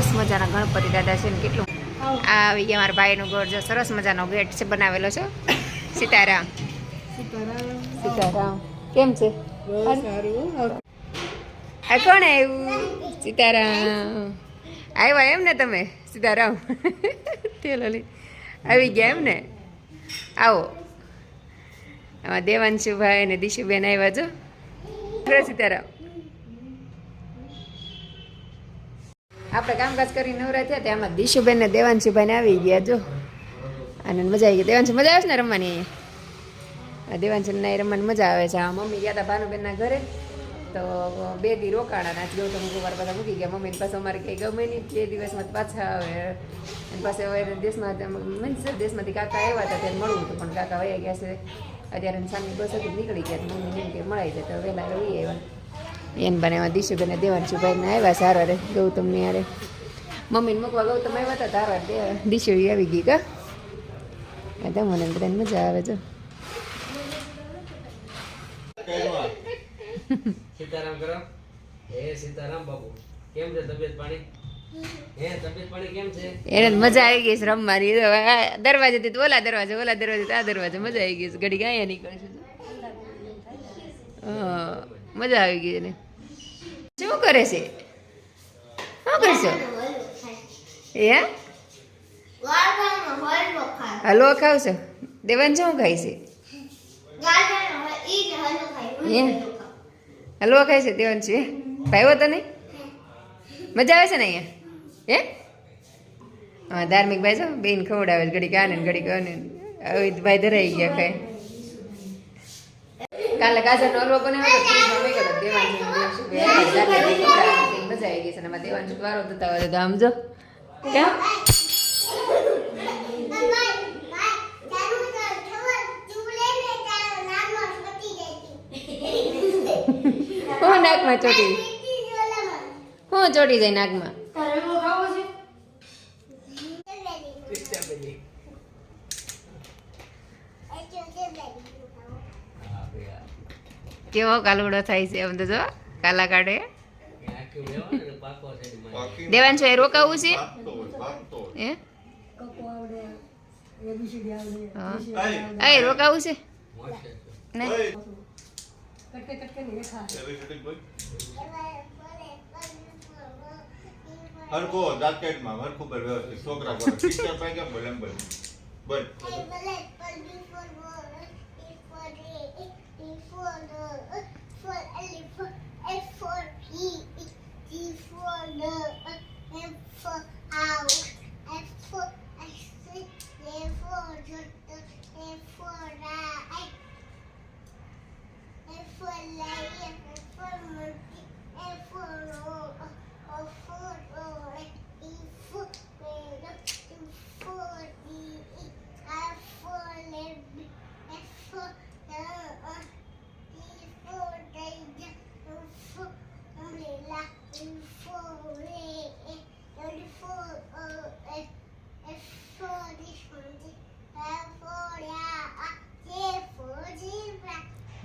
સરસ મજાના ગણપતિ દાદા છે ને કેટલું આ આવી ગયા મારા ભાઈનું ઘર જો સરસ મજાનો ગેટ છે બનાવેલો છે. સીતારામ. સીતારામ. કેમ છે? આ કોણ આવ્યું? સીતારામ. આવ્યા એમ ને તમે? સીતારામ. તેલ લઈ આવી ગયા એમ ને? આવો. આમાં દેવાંશુભાઈ અને દિશુબેન આવ્યા જો. સીતારામ. આપણે કામકાજ કરી નવરા થયા ત્યાં દિશુબેન ને દેવાંશુભાઈ આવી ગયા, જો. અને મજા આવી ગઈ. દેવાંશુ, મજા આવે છે ને રમવાની? અહીંયા દેવાંશુ ને રમવાની મજા આવે છે. આ મમ્મી ગયા હતા ભાનુબેનના ઘરે. તો બે દી રોકાણા નાચ ગૌતમ કુમાર બધા મૂકી ગયા. મમ્મીને પાસે અમારે કંઈ ગમે નહીં. બે દિવસમાં પાછા આવે. એની પાસે હવે દેશમાં મીન્સ દેશમાંથી કાકા આવ્યા હતા ત્યારે મળવું હતું, પણ કાકા વયા ગયા છે. અત્યારે સાંજની બસ હતી નીકળી ગયા તો મમ્મી એમ કે મળાઈ જાય તો વહેલા રહીએ આવ્યા. એમ બનાવવા દિશુબેન દેવાંશુભાઈને આવ્યા સારા રે ગૌતમને યારે મમ્મીને મૂકવા ગૌતમ આવ્યા હતા તારા દિશુ આવી ગઈ કા? એટલે મને બધાને મજા આવે છે સીતારામ કરો. સીતારામ બાબુ કેમ છે તબિયત પાણી? એને મજા આવી ગઈ રમવાની તો ઓલા દરવાજે ઓલા દરવાજે આ દરવાજે મજા આવી ગઈ ઘડી ગયા નીકળી છે હા, મજા આવી ગઈ એને. શું કરે છે? શું કરશો? હે? હલવો ખાવશો. દેવાન શું ખાય છે? હલવો ખાય છે દેવાન છે. ભાઈઓ તને? મજા આવે છે ને અહીંયા? હે? હા, ધાર્મિક ભાઈ છો? બેન ખવડાવે છે, ઘડીક આને ઘડીક આને ભાઈ ધરાઈ ગયા કઈ કાલે ગાજરનો હલવો બનાવ્યો તો ખવડાવે છે. મજા આવી ગઈ છે એમાં દેવાંશુ વારો થતા હોય તો આમ જો. કેમ? હું નાકમાં ચોટી? હું ચોટી જાય નાકમાં? કેવો કાલુડો થાય છે એમ તો જો કાલા કાઢે. છે એ રોકાવું છે? હે? એ રોકાવું છે? જાકેટમાં પર વ્યવસ્થિત. છોકરા બોલે ટીચર પાસે કેમ બોલે એમ બોલે બોલ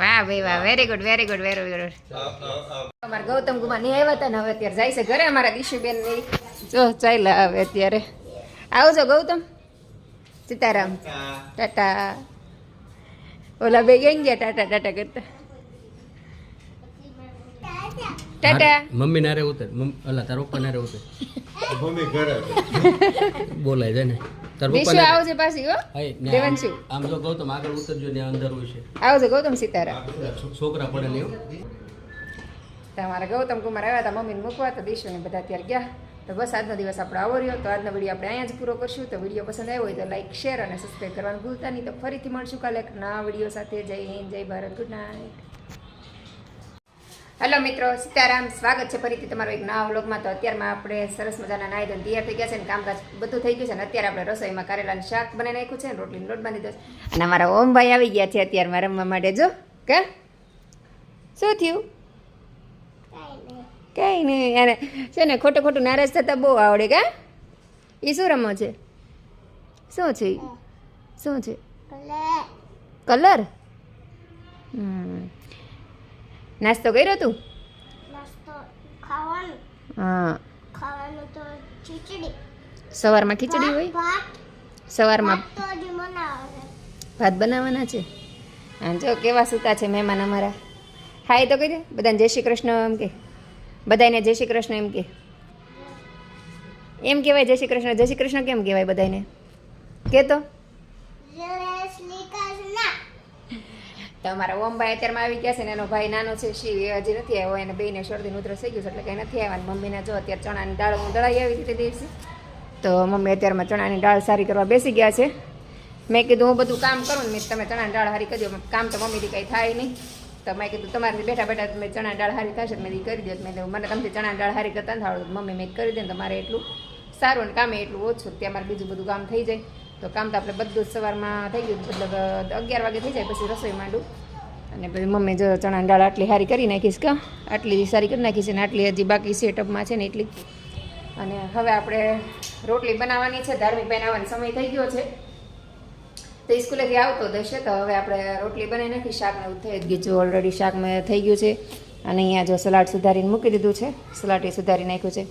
વાહ ભાઈ વાહ. Very good very good very good અમારા ગૌતમ કુમારની આવ્યા હતા ને હવે અત્યારે જાય છે ઘરે અમારા દિશુબેનની જો ચાલ્યા આવે અત્યારે. આવજો ગૌતમ. સીતારામ. ટાટા. ઓલા બે ગઈ ગયા ટાટા ટાટા કરતા. ટાટા. મમ્મી નારે ઉતર. મમ્મી અલા તાર પપ્પા નારે ઉતર. ભૂમિ ઘરે બોલાય છે ને. તાર આવજે પાછી હો. દેવાંશુ. આમ- આમ ગૌતમ આગળ ઉતરજો ને અંદર હોય છે આવજો ગૌતમ સીતારામ. છોકરા પડે ને તમારા ગૌતમ કુમાર આવ્યા હતા મમ્મીને મૂકવા તો દિશુ ને બધા અત્યારે ગયા. તો બસ આજનો દિવસ આપણો આવો રહ્યો. તો આજનો વીડિયો આપણે અહીંયા જ પૂરો કરશું. તો વીડિયો પસંદ આવ્યો હોય તો લાઈક શેર અને સબસ્ક્રાઈબ કરવાનું ભૂલતા નહીં. તો ફરીથી મળશું કાલે એક નવા વીડિયો સાથે. જય હિન્દ જય ભારત. ગુડ નાઇટ હેલો મિત્રો. સીતારામ. સ્વાગત છે ફરીથી તમારો એક નવા વ્લોગમાં. તો અત્યારમાં આપણે સરસ મજાના નાહી ધોઈને તૈયાર થઈ ગયા છે ને કામકાજ બધું થઈ ગયું છે ને અત્યારે આપણે રસોઈમાં કારેલાનું શાક બનાવી નાખ્યું છે ને રોટલીનો લોટ બાંધી દો અને અમારા ઓમભાઈ આવી ગયા છે અત્યારમાં રમવા માટે. જો કે? શું થયું? કંઈ નહીં એને છે ને ખોટું ખોટું નારાજ થતા બહુ આવડે કા? એ શું રમો છે? શું છે શું છે? કલર? હમ. નાસ્તો કર્યો તું? નાસ્તો ખાવાનું. હા. ખાવાનું તો ખીચડી. સવારમાં ખીચડી હોય? સવારમાં ભાત બનાવવાના છે. હા જો કેવા સૂતા છે મહેમાન અમારા. હાય તો કહી દે. બધાને જય શ્રી કૃષ્ણ એમ કે. બધાને જય શ્રી કૃષ્ણ એમ કે. એમ કહેવાય જય શ્રી કૃષ્ણ. જય શ્રી કૃષ્ણ કેમ કહેવાય બધાને કે તો જય શ્રી કૃષ્ણ તો અમારા ઓમભાઈ અત્યારમાં આવી ગયા છે ને એનો ભાઈ નાનો છે શિવ એ હજી નથી આવ્યો, એને બેને શરદીનું ઉધરસ થઈ ગયું છે, એટલે કંઈ નથી આવ્યા. મમ્મીને જો અત્યારે ચણાની દાળ હું દળાઈ આવી હતી દિવસે. તો મમ્મી અત્યારમાં ચણાની દાળ સારી કરવા બેસી ગયા છે. મેં કીધું, હું બધું કામ કરું ને તમે ચણાની દાળ હારી દો. કામ તો મમ્મીથી કંઈ થાય નહીં. તો મેં કીધું તમારાથી બેઠા બેઠા તમે ચણાની દાળ હારી થશે. મેં કરી દો. મેં મને તમને ચણાની દાળ હારી કરતા નથી મમ્મી મેં કરી દે ને તમારે એટલું સારું અને કામે એટલું ઓછું, ત્યાં મારે બીજું બધું કામ થઈ જાય. તો કામ તો આપણે બધું જ સવારમાં થઈ ગયું. મતલબ અગિયાર વાગે થઈ જાય પછી રસોઈ માંડું. અને પછી મમ્મી જો ચણાની દાળ આટલી સારી કરી નાખીશ કે? આટલી સારી કરી નાખીશ અને આટલી હજી બાકી સેટઅપમાં છે ને એટલી. અને હવે આપણે રોટલી બનાવવાની છે, ધાર્મિક બનાવવાનો સમય થઈ ગયો છે. તો સ્કૂલેથી આવતો થશે તો હવે આપણે રોટલી બનાવી નાખી શાકને એવું થઈ ગયું છે ઓલરેડી શાક મેં થઈ ગયું છે. અને અહીંયા જો સલાડ સુધારીને મૂકી દીધું છે, સલાડ એ સુધારી નાખ્યું છે.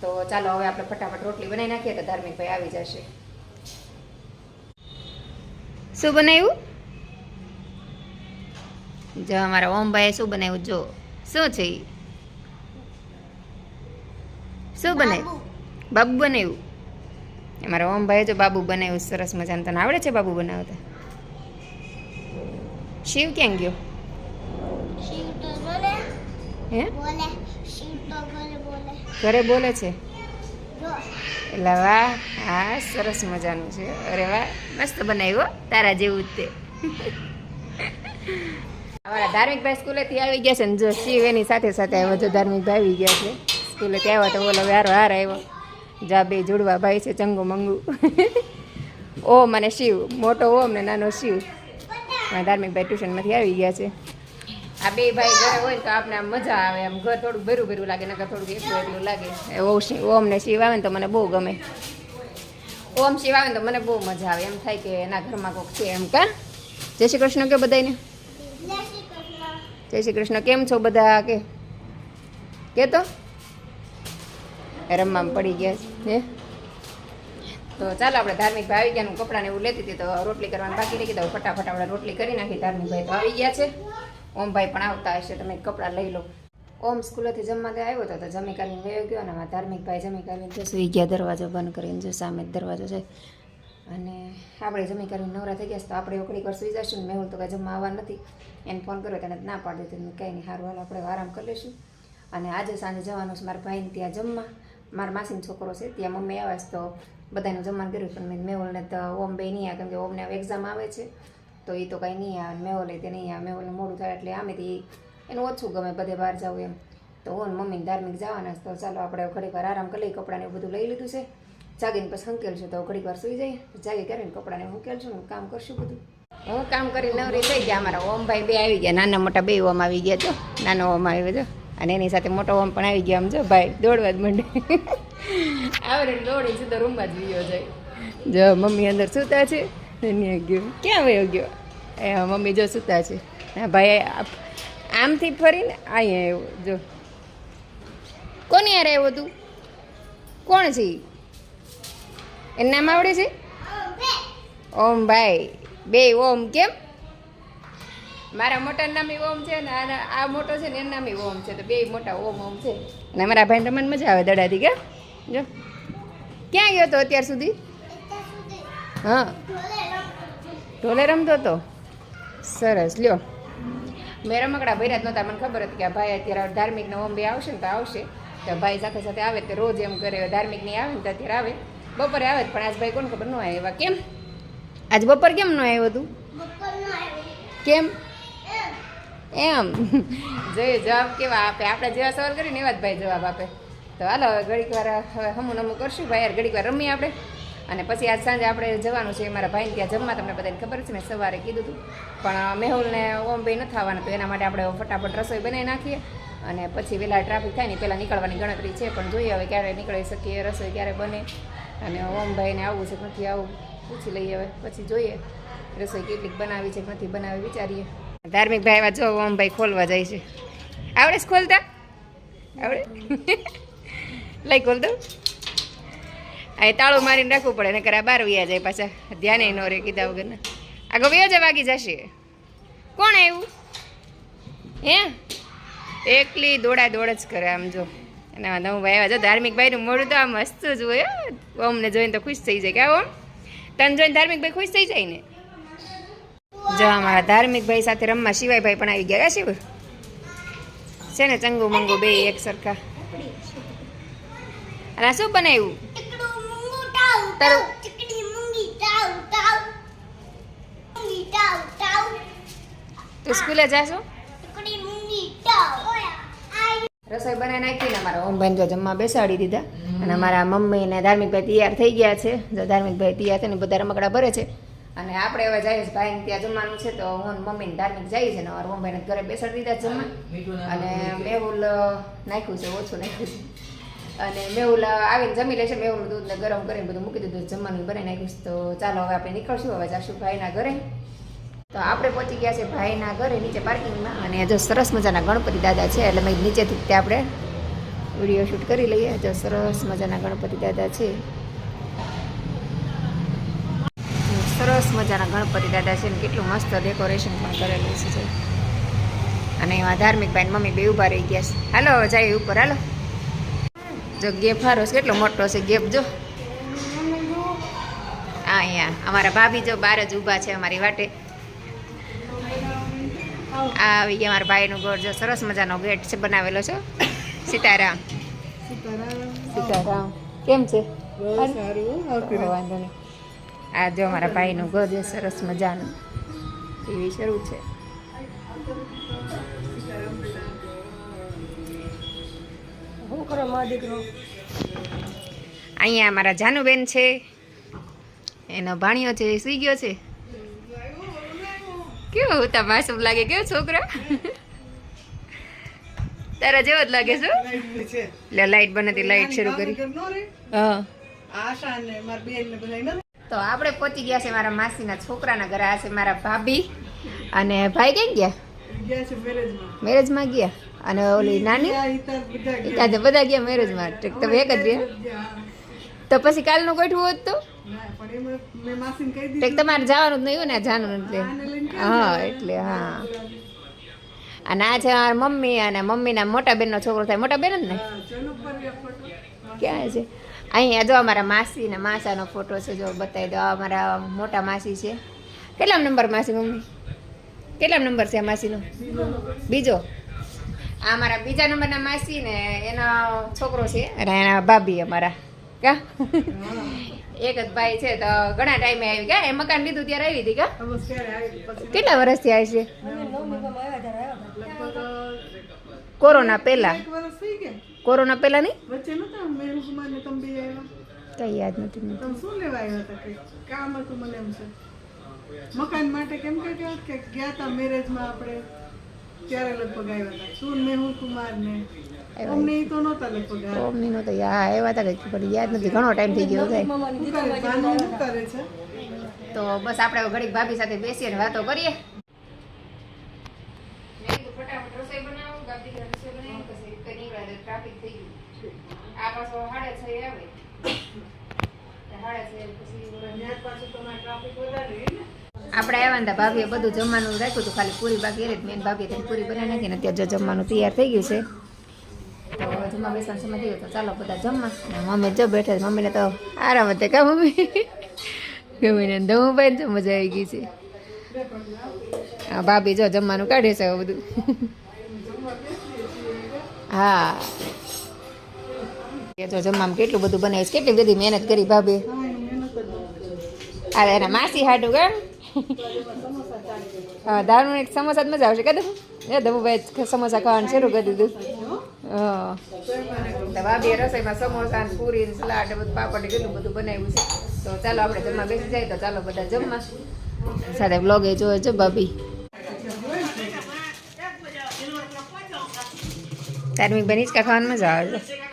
તો ચાલો હવે આપણે ફટાફટ રોટલી બનાવી નાખીએ તો ધાર્મિક ભાઈ આવી જશે. શું બનાવ્યું? જો અમારા ઓમભાઈએ શું બનાવ્યું જો શું છે? શું બનાવ્યું? બાબુ. બનાવ્યું? અમારા ઓમભાઈએ જો બાબુ બનાવ્યું સરસ મજાનું. તને આવડે છે બાબુ બનાવતા? શિવ ક્યાં ગયો? હે? ઘરે બોલે. છે? એટલે વાહ હા, સરસ મજાનું છે. અરે વાહ, મસ્ત બનાવ્યું તારા જેવું જ તે. અમારા ધાર્મિકભાઈ સ્કૂલેથી આવી ગયા છે ને જો શિવ એની સાથે સાથે આવ્યો જો ધાર્મિકભાઈ આવી ગયા છે. સ્કૂલેથી આવ્યો તો બોલો હારો હાર આવ્યો. જા બે જોડવા, ભાઈ છે ચંગુ મંગુ. ઓમ અને શિવ, મોટો ઓમ ને નાનો શિવ. ધાર્મિકભાઈ ટ્યુશનમાંથી આવી ગયા છે. આ બે ભાઈ ઘરે હોય ને તો આપણે આમ મજા આવે. આમ ઘર થોડું ભેરું ભેરું લાગે નકર થોડુંક એકલું એકલું લાગે. ઓમ ને શિવ આવે ને તો મને બહુ ગમે. ઓમ શિવ આવે ને તો મને બહુ મજા આવે. એમ થાય કે એના ઘરમાં કોઈક છે એમ કા? જય શ્રી કૃષ્ણ કે બધાને જય શ્રી કૃષ્ણ. જય શ્રી કૃષ્ણ કેમ છો બધા? કે કે તો? રમવામાં પડી ગયા છે હે? તો ચાલો આપણે ધાર્મિક ભાઈ આવી ગયા કપડાને એવું લેતી હતી તો રોટલી કરવાની બાકી રહી તો ફટાફટ આપણે રોટલી કરી નાખી. ધાર્મિક ભાઈ તો આવી ગયા છે. ઓમભાઈ પણ આવતા હશે, તમે કપડાં લઈ લો. ઓમ સ્કૂલેથી જમવા ગયા આવ્યો હતો તો જમી કાલીને વયો ગયો અને અમારા ધાર્મિક ભાઈ જમી કાલીને જો સુઈ ગયા, દરવાજો બંધ કરીને જો સામે દરવાજો છે. અને આપણે જમી કરીને નવરા થઈ ગયા તો આપણે ઓકડી પર સુઈ જશું ને મેહુલ તો કાંઈ જમવા આવવા નથી. એને ફોન કર્યો તેને ના પાડી દીધું. કંઈ નહીં, સારું, હાલ, આપણે આરામ કરી લઈશું. અને આજે સાંજે જવાનું છે મારા ભાઈને ત્યાં જમવા. મારા માસીનો છોકરો છે, ત્યાં મમ્મી આવે છે તો બધાનું જમવાનું કર્યું પણ મેં મેહુલને તો ઓમ બે નહીં આવે કેમ કે ઓમને એક્ઝામ આવે છે. તો એ તો કંઈ નહીં આવે મેહુલે તે નહીં આવે મેહુલને મોડું થાય એટલે આમેથી એનું ઓછું ગમે બધે બહાર જવું એમ. તો હું મમ્મીને ધાર્મિક જવાના છે તો ચાલો આપણે ઘડીક વાર આરામ કરી લઈએ કપડાને એવું બધું લઈ લીધું છે. જાગીને પછી હંકેલશું તો ઘડીક વાર સુઈ જઈએ જાગી કરીને કપડાને હંકેલશું ને કામ કરશું બધું. હું કામ કરી નવરી થઈ ગયા અમારા ઓમભાઈ બે આવી ગયા નાના મોટા બે ઓમ આવી ગયા જો. નાનો ઓમ આવ્યો જો. અને એની સાથે મોટો ઓમ પણ આવી ગયા આમ જો ભાઈ દોડવા જ માંડે. આવે દોડી સીધો રૂમમાં જ ગયો જાય. જો મમ્મી અંદર સૂતા છે એની ગયો. ક્યાં વયો ગયો? એ, મમ્મી જો સૂતા છે. ભાઈ આમથી ફરીને અહીંયા આવ્યો, જો. કોની યાર આવ્યો તું? કોણ છે? એનું નામ આવડે છે? ઓમ ભાઈ બે ઓમ કેમ? મારા મોટા નામે ઓમ છે ને આ મોટો છે ને એના નામે ઓમ છે. તો બે મોટા ઓમ ઓમ છે. અને મારા ભાઈને રમણ મજા આવે દડાથી કે જો. ક્યાં ગયો હતો અત્યાર સુધી? હા. ઢોલે રમતો હતો. સરસ, લ્યો. મેં રમકડા ભર્યા જ નહોતા. મને ખબર હતી કે ભાઈ અત્યારે ધાર્મિક ને ઓમ આવશે ને તો આવશે. તો ભાઈ સાથે સાથે આવે તો રોજ એમ કરે ધાર્મિકની આવે ને તો અત્યારે આવે. બપોરે આવે પણ આજ ભાઈ કોને ખબર ન આવ્યા કેમ? આજ બપોર કેમ ન આવ્યો તું કેમ? એમ. એમ જોઈએ જવાબ કેવા આપે? આપણે જેવા સવાલ કરીને એવા જ ભાઈ જવાબ આપે. તો હાલો, હવે ઘડીક વાર હવે હમું નમું કરશું. ભાઈ યાર ઘડીક વાર રમીએ આપણે. અને પછી આજ સાંજે આપણે જવાનું છે મારા ભાઈને ત્યાં જમવા. તમને બધાને ખબર છે, મેં સવારે કીધું હતું. પણ મેહુલને ઓમભાઈ નથી આવવાના તો એના માટે આપણે ફટાફટ રસોઈ બનાવી નાખીએ. અને પછી વહેલા ટ્રાફિક થાય ને પહેલાં નીકળવાની ગણતરી છે, પણ જોઈએ હવે ક્યારે નીકળી શકીએ, રસોઈ ક્યારે બને. અને ઓમભાઈને આવવું છે, નથી આવું, પૂછી લઈએ હવે. પછી જોઈએ રસોઈ કેટલીક બનાવી છે કે નથી બનાવી, વિચારીએ. ધાર્મિક ભાઈ, એવા જો ઓમભાઈ ખોલવા જાય છે. આવડે ખોલતા? આવડે? લઈ ખોલ દઉં. અહીં તાળું મારીને રાખવું પડે ને આ બાર વ્યા જાય પાછા. ધ્યાને ન રે કીધા વગર આગળ વ્યા જાય વાગી જશે. કોણ આવ્યું હે? એકલી દોડા દોડ જ કરે આમ જો. અને આ નવું ભાઈ આવ્યા જો, ધાર્મિક ભાઈનું મોઢું તો આમ હસતું જ હોય અમને જોઈને તો ખુશ થઈ જાય. કે આવો. તને જોઈને ધાર્મિક ભાઈ ખુશ થઈ જાય ને? જો અમારા ધાર્મિક ભાઈ સાથે રમવા શિવાય ભાઈ પણ આવી ગયા શિવ છે ને ચંગુ મંગુ બે એક સરખા. અને આ શું બનાવ્યું ચીકડું મૂંગું ટાવ ટાવ તારું- ચીકડી મૂંગી મૂંગી તું સ્કૂલે જાશો ચીકડી મૂંગી ટાવ રસોઈ બનાવી નાખી ને અમારા ઓમભાઈ જો જમવા બેસાડી દીધા. અને અમારા મમ્મી ને ધાર્મિકભાઈ તૈયાર થઈ ગયા છે. જો ધાર્મિકભાઈ તૈયાર થઈને બધા રમકડા ભરે છે. અને આપણે હવે જઈએ છીએ ભાઈને ત્યાં જમવાનું છે તો હું મમ્મી ને ધાર્મિક જઈએ છે ને અમારા ઓમભાઈને ઘરે બેસાડી દીધા જમવા. અને મેહુલ નાખ્યું છે ઓછું નાખ્યું છે. અને અ, આવીને જમી લેશે મેહુલ દૂધને ગરમ કરીને બધું મૂકી દીધું જમવાનું બનાવી નાખ્યું તો ચાલો હવે આપણે નીકળશું હવે જાશું ભાઈના ઘરે. તો આપણે પહોંચી ગયા છે ભાઈના ઘરે નીચે પાર્કિંગમાં. અને જો સરસ મજાના ગણપતિ દાદા છે એટલે મેં નીચેથી તે આપણે વીડિયો શૂટ કરી લઈએ. જો સરસ મજાના ગણપતિ દાદા છે. સરસ મજાના ગણપતિ દાદા છે ને કેટલું મસ્ત ડેકોરેશન પણ કરેલું છે. અને એમાં ધાર્મિક ભાઈ મમ્મી બે ઊભા રહી ગયા છે. હાલો હવે જાય ઉપર હાલો. જો ગેપ હારો છે કેટલો મોટો છે ગેપ જો. આ અહીંયા અમારા ભાભી જો બહાર જ ઊભા છે અમારી વાટે. આ આવી ગયા અમારા ભાઈનું ઘર જો સરસ મજાનો ગેટ છે બનાવેલો છે. સીતારામ. સીતારામ. કેમ છે? વાંધો નહીં. આ જો અમારા ભાઈનું ઘર છે સરસ મજાનું. ટીવી શરૂ છે. અહીંયા મારા જાનુબેન છે. એનો ભાણિયો છે એ સુઈ ગયો છે. કેવો હતા માસૂમ લાગે કેવો છોકરા? તારા જેવો જ લાગે છે લે લાઈટ બનાતી લાઈટ શરૂ કરી. તો આપણે પહોંચી ગયા છે મારા માસીના છોકરાના ઘરે. આ છે મારા ભાભી અને ભાઈ કઈ ગયા? મેરેજમાં ગયા? અને ઓલી નાની? ત્યાં બધા ગયા. મેરેજમાં તમે એક જ રહ્યા તો પછી કાલનું ગોઠવું હોત તો? તમારે જવાનું જ નહીં ને જાનું એટલે. હા એટલે હા. અને આ છે મારા મમ્મી અને મમ્મીના મોટા બેનનો છોકરો થાય. મોટા બેન જ ને? ક્યાં છે? અહીંયા જો અમારા માસી ને માસાનો ફોટો છે જો બતાવી દો. અમારા મોટા માસી છે. કેટલા નંબર માસી મમ્મી? કેટલા નંબર છે આ માસીનો? બીજો? આ મારા બીજા નંબરના માસી ને એનો છોકરો છે. અને એના ભાભી અમારા. કા? એક જ ભાઈ છે તો ઘણા ટાઈમે આવી ગયા. એ મકાન લીધું ત્યારે આવી હતી કા? કેટલા વર્ષથી આવી છે? કોરોના પહેલા? કોરોના પહેલા નહીં? કઈ યાદ નથી શું લેવા આવ્યા હતા કામ હતું મને એમ છે. મકાન માટે કેમ કે ગયા કે ગયા હતા મેરેજમાં આપણે ત્યારે લગભગ આવ્યા હતા શું મેહુલ કુમાર ને? અમને એ તો નહોતા લગભગ ઓમની નો હા યા એવા હતા કંઈક પણ યાદ નથી ઘણો ટાઈમ થઈ ગયો છે. તો બસ આપણે ઘડીક ભાભી સાથે બેસીએ ને વાતો કરીએ. આપણે આવ્યા ને ભાભીએ બધું જમવાનું રાખ્યું હતું, ખાલી પૂરી બાકી રહી મેન ભાભીએ ત્યાં પૂરી બનાવી નાખી ને અત્યારે જો જમવાનું તૈયાર થઈ ગયું છે. તો જમવા બેસવાનો સમય થઈ ગયો તો ચાલો બધા જમવા. મમ્મી જો બેઠા મમ્મીને તો આરામ હતા કા મમ્મી? ગમીને ભાઈ તો મજા આવી ગઈ છે. ભાભી જો જમવાનું કાઢે છે બધું. હા. જો જમવામાં કેટલું બધું બનાવીશ કેટલી બધી મહેનત કરી ભાભી. જ છે. અરે એના માસી હાટું કે? હા દારૂ એક સમોસા જ મજા આવશે કે એ દમુભાઈ સમોસા ખાવાનું શરૂ કરી દીધું. હા. તો રસોઈમાં સમોસા પૂરી સલાડ બધું પાપડ કેટલું બધું બનાવ્યું છે. તો ચાલો આપણે જમવા બેસી જાય તો ચાલો બધા જમવા. સાથે બ્લોગે જોવે છે ભાભી. ધાર્મિક બની હિંચકા ખાવાની મજા આવે છે.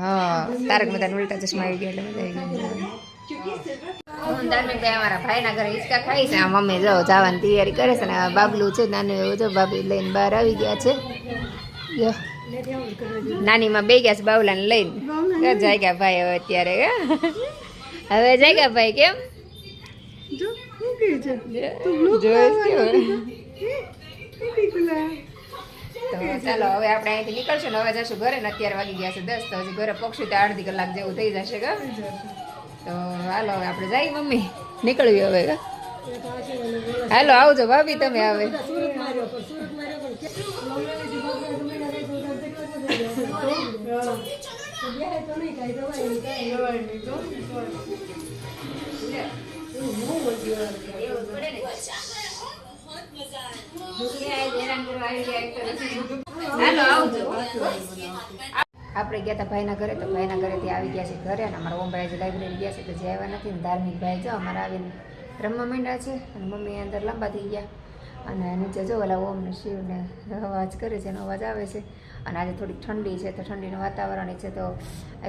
હા તારક મહેતા ઉલટા ચશ્મા આવી ગયા એટલે મજા આવી ગઈ હું ધાર્મિક ભાઈ અમારા ભાઈના ઘરે હિંચકા ખાઈ છે. આ મમ્મી જો જવાની તૈયારી કરે છે ને આ બાબલું છે નાનું એવું જો ભાભી લઈને બહાર આવી ગયા છે. યો. નાનીમાં બે ગયા છે બાવલાને લઈને. જાયગા ભાઈ હવે અત્યારે હે? હવે જાયગા ભાઈ કેમ? જો શું કહે છે? જોઈશ કેવું? તો ચાલો હવે આપણે અહીંથી નીકળશું ને હવે જશું ઘરે ને અત્યારે વાગી ગયા છે દસ તો હજી ઘરે પહોંચશું તો અડધી કલાક જેવું થઈ જશે કે. તો હાલો હવે આપણે જઈ મમ્મી. નીકળવી હવે કે? હાલો આવજો ભાભી તમે હવે જવાય નહીં તો. હાલો આવજો આપણે ગયા હતા ભાઈના ઘરે, તો ભાઈના ઘરેથી આવી ગયા છે ઘરે અને અમારા ઓમભાઈ આજે લાઇબ્રેરી ગયા છે, તો જે આવ્યા નથી ને ધાર્મિક ભાઈ જો અમારા આવીને રમવા માંડ્યા છે અને મમ્મી અંદર લાંબા થઈ ગયા. અને નીચે જો ઓલા ઓમ ને શિવને અવાજ કરે છે, એનો અવાજ આવે છે. અને આજે થોડીક ઠંડી છે, તો ઠંડીનું વાતાવરણ છે, તો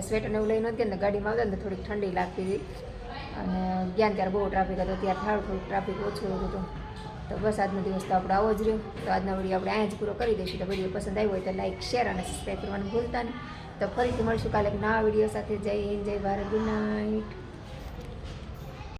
સ્વેટરને એવું લઈને નથી ને ગાડીમાં આવતા ને તો થોડીક ઠંડી લાગતી હતી. અને ગયા ત્યારે બહુ ટ્રાફિક હતો ત્યારે થોડુંક ટ્રાફિક ઓછું હતું. તો બસ આજનો દિવસ તો આપણો આવો જ રહ્યો. તો આજનો વીડિયો આપણે અહીંયા જ પૂરો કરી દઈશું. તો વીડિયો પસંદ આવ્યો હોય તો લાઈક શેર અને સબસ્ક્રાઈબ કરવાનું ભૂલતા નહીં. તો ફરીથી મળશું કાલે નવા વીડિયો સાથે. જય હિન્દ, જય ભારત, ગુડ નાઇટ